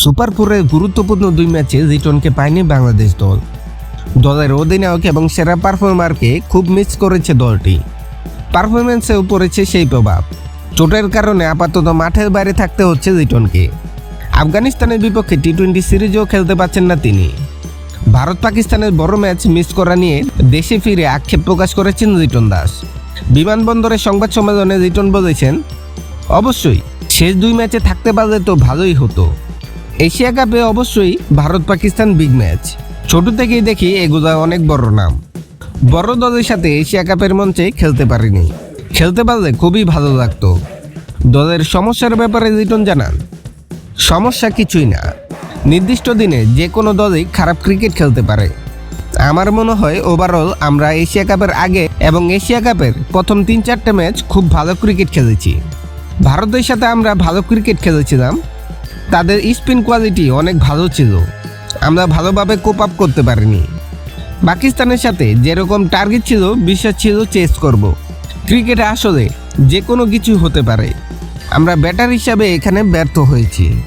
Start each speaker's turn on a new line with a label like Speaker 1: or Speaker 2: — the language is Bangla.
Speaker 1: সুপার ফোরের গুরুত্বপূর্ণ দুই ম্যাচে জিটনকে পায়নি বাংলাদেশ দল। দলের অধিনায়ক এবং সেরা পারফর্মারকে খুব মিস করেছে দলটি। পারফরমেন্সেও পড়েছে সেই প্রভাব। চোটের কারণে আপাতত মাঠের বাইরে থাকতে হচ্ছে জিটনকে। আফগানিস্তানের বিপক্ষে টি টোয়েন্টি সিরিজও খেলতে পারছেন না তিনি। ভারত পাকিস্তানের বড় ম্যাচ মিস করা নিয়ে দেশে ফিরে আক্ষেপ প্রকাশ করেছেন লিটন দাস। বিমানবন্দরের সংবাদ সম্মেলনে লিটন বলেছেন, অবশ্যই, শেষ দুই ম্যাচে থাকতে পারলে তো ভালোই হতো। এশিয়া কাপে অবশ্যই ভারত পাকিস্তান বিগ ম্যাচ ছোট থেকেই দেখি এগুলা অনেক বড় নাম। বড় দলের সাথে এশিয়া কাপের মঞ্চে খেলতে পারিনি। খেলতে পারলে খুবই ভালো লাগতো। দলের সমস্যার ব্যাপারে লিটন জানান, সমস্যা কিছুই না। নির্দিষ্ট দিনে যে কোনো দলই খারাপ ক্রিকেট খেলতে পারে। আমার মনে হয় ওভারঅল আমরা এশিয়া কাপের আগে এবং এশিয়া কাপের প্রথম তিন চারটে ম্যাচ খুব ভালো ক্রিকেট খেলেছি। ভারতের সাথে আমরা ভালো ক্রিকেট খেলেছিলাম। তাদের স্পিন কোয়ালিটি অনেক ভালো ছিল। আমরা ভালোভাবে কোপ আপ করতে পারিনি। পাকিস্তানের সাথে যেরকম টার্গেট ছিল, বিশ্বাস ছিল চেস করব। ক্রিকেটে আসলে যে কোনো কিছু হতে পারে। আমরা ব্যাটার হিসাবে এখানে ব্যর্থ হয়েছি।